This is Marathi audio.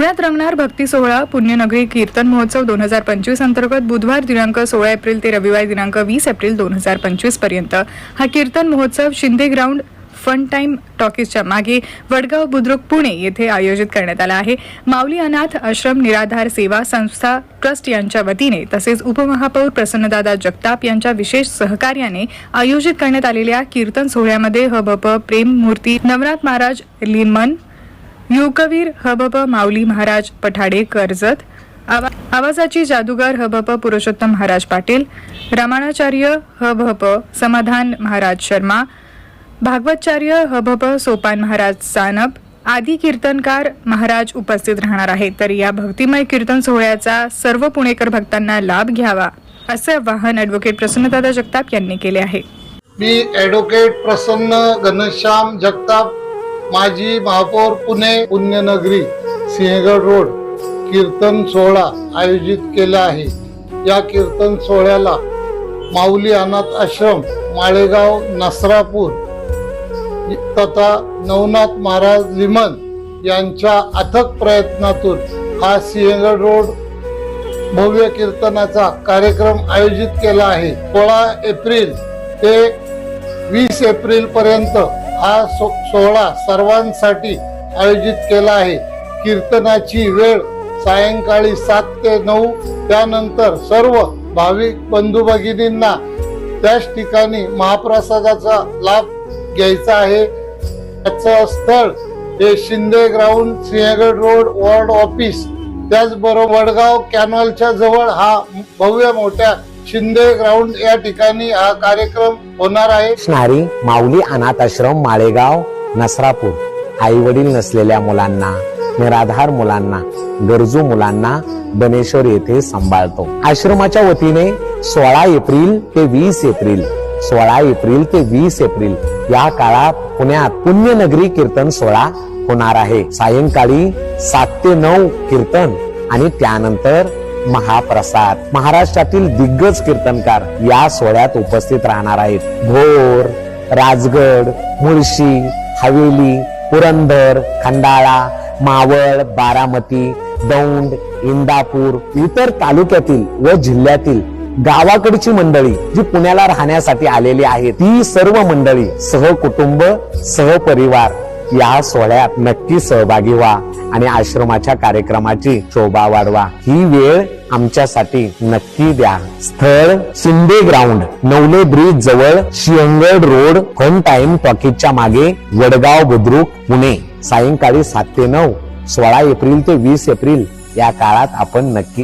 पुण्यात रंगणार भक्ती सोहळा पुण्यनगरी कीर्तन महोत्सव दोन हजार पंचवीस अंतर्गत बुधवार दिनांक सोळा एप्रिल ते रविवार दिनांक वीस एप्रिल दोन हजार पंचवीसपर्यंत. हा कीर्तन महोत्सव शिंदे ग्राउंड फन टाइम टॉकीजच्या मागे वडगाव बुद्रुक पुणे येथे आयोजित करण्यात आला आहे. माऊली अनाथ आश्रम निराधार सेवा संस्था ट्रस्ट यांच्या वतीने तसेच उपमहापौर प्रसन्नदादा जगताप यांच्या विशेष सहकार्याने आयोजित करण्यात आलेल्या कीर्तन सोहळ्यामध्ये हबप प्रेम मूर्ती नवनाथ महाराज लिमन युवकवीर हबप माऊली महाराज पठाडे कर्जत आवा- आवाजाची जादूगार हबप पुरुषोत्तम महाराज पाटील. रमाणाचार्य हबप समाधान महाराज शर्मा. भागवतचार्य हबप सोपान महाराज सानप. आदी कीर्तनकार महाराज उपस्थित राहणार आहेत. तर या भक्तिमय कीर्तन सोहळ्याचा सर्व पुणेकर भक्तांना लाभ घ्यावा असे आवाहन ॲडव्होकेट प्रसन्नदादा जगताप यांनी केले आहे. मी ॲडव्होकेट प्रसन्न घनश्याम जगताप माजी महापौर पुणे पुण्यनगरी सिंहगड रोड कीर्तन सोहळा आयोजित केला आहे. या कीर्तन सोहळ्याला माऊली अनाथ आश्रम माळेगाव नसरापूर तथा नवनाथ महाराज लिमन यांच्या अथक प्रयत्नातून हा सिंहगड रोड भव्य कीर्तनाचा कार्यक्रम आयोजित केला आहे. सोळा एप्रिल ते वीस एप्रिल पर्यंत हा सो- सोहळा सर्वांसाठी आयोजित केला आहे. कीर्तनाची वेळ सायंकाळी सात ते नऊ त्यानंतर सर्व भाविक बंधू भगिनींना त्याच ठिकाणी महाप्रसादाचा लाभ घ्यायचा आहे. त्याचं स्थळ हे Shinde ground Sinhagad road ward office त्याचबरोबर वडगाव कॅनॉलच्या जवळ हा भव्य मोठ्या शिंदे ग्राउंड या ठिकाणी हा कार्यक्रम होणार आहे. असणारी माऊली अनाथ आश्रम माळेगाव नसरापूर. आई वडील नसलेल्या मुलांना निराधार मुलांना गरजू मुलांना बनेश्वर येथे सांभाळतो. आश्रमाच्या वतीने सोळा एप्रिल ते वीस एप्रिल सोळा एप्रिल ते वीस एप्रिल या काळात पुण्यात पुण्यनगरी कीर्तन सोहळा होणार आहे. सायंकाळी सात ते नऊ कीर्तन आणि त्यानंतर महाप्रसाद. महाराष्ट्रातील दिग्गज कीर्तनकार या सोहळ्यात उपस्थित राहणार आहेत. भोर राजगड मुळशी हवेली पुरंदर खंडाळा मावळ बारामती दौंड इंदापूर इतर तालुक्यातील व जिल्ह्यातील गावाकडची मंडळी जी पुण्याला राहण्यासाठी आलेली आहे ती सर्व मंडळी सहकुटुंब सहपरिवार या सोहळ्यात नक्की सहभागी व्हा. आणि आश्रमाच्या कार्यक्रमाची शोभा वाढवा. ही वेळ आमच्यासाठी नक्की द्या. स्थळ शिंदे ग्राउंड नवले ब्रिज जवळ शिंगड रोड फन टाइम टॉकीजच्या मागे वडगाव बुद्रुक पुणे. सायंकाळी सात ते नऊ सोळा एप्रिल ते वीस एप्रिल या काळात आपण नक्की